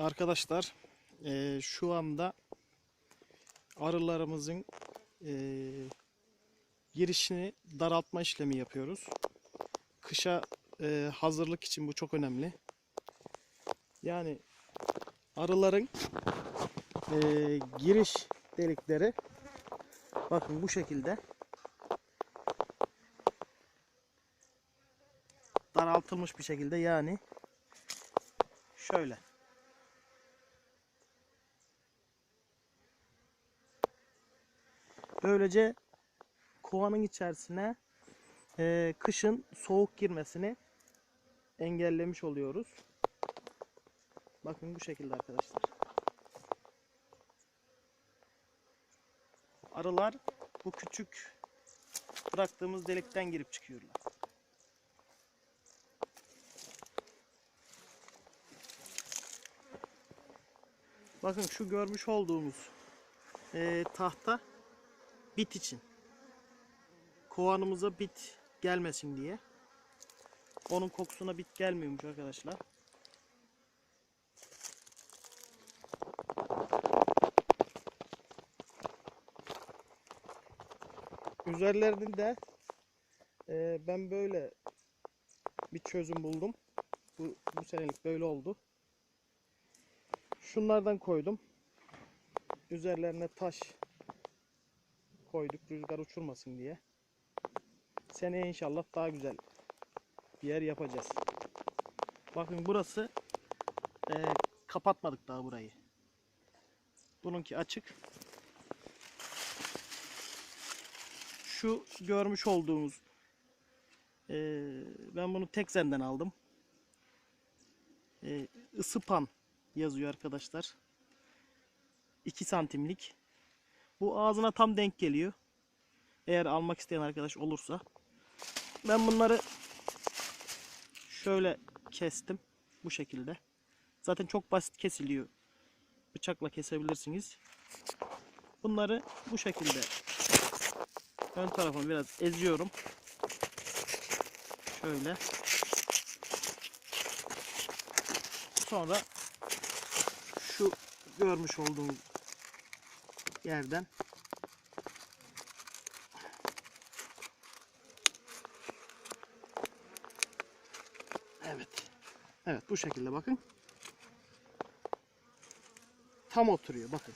Arkadaşlar eee, şu anda arılarımızın eee, girişini daraltma işlemi yapıyoruz. Kışa eee, hazırlık için bu çok önemli. Yani arıların eee, giriş delikleri bakın bu şekilde daraltılmış bir şekilde yani şöyle. Böylece kovanın içerisine eee, kışın soğuk girmesini engellemiş oluyoruz. Bakın bu şekilde arkadaşlar. Arılar bu küçük bıraktığımız delikten girip çıkıyorlar. Bakın şu görmüş olduğumuz eee, tahta bit için. Kovanımıza bit gelmesin diye. Onun kokusuna bit gelmiyormuş arkadaşlar. Üzerlerinde eee, ben böyle bir çözüm buldum. Bu, bu senelik böyle oldu. Şunlardan koydum. Üzerlerine taş koyduk rüzgar uçurmasın diye. Seneye inşallah daha güzel bir yer yapacağız. Bakın burası eee, kapatmadık daha burayı. Bununki açık. Şu görmüş olduğumuz eee, ben bunu Tekzen'den aldım. Eee ısıpan yazıyor arkadaşlar. 2 santimlik. Bu ağzına tam denk geliyor. Eğer almak isteyen arkadaş olursa. Ben bunları şöyle kestim. Bu şekilde. Zaten çok basit kesiliyor. Bıçakla kesebilirsiniz. Bunları bu şekilde ön tarafını biraz eziyorum. Şöyle. Sonra şu görmüş olduğunuz yerden Evet. Evet bu şekilde bakın. Tam oturuyor bakın.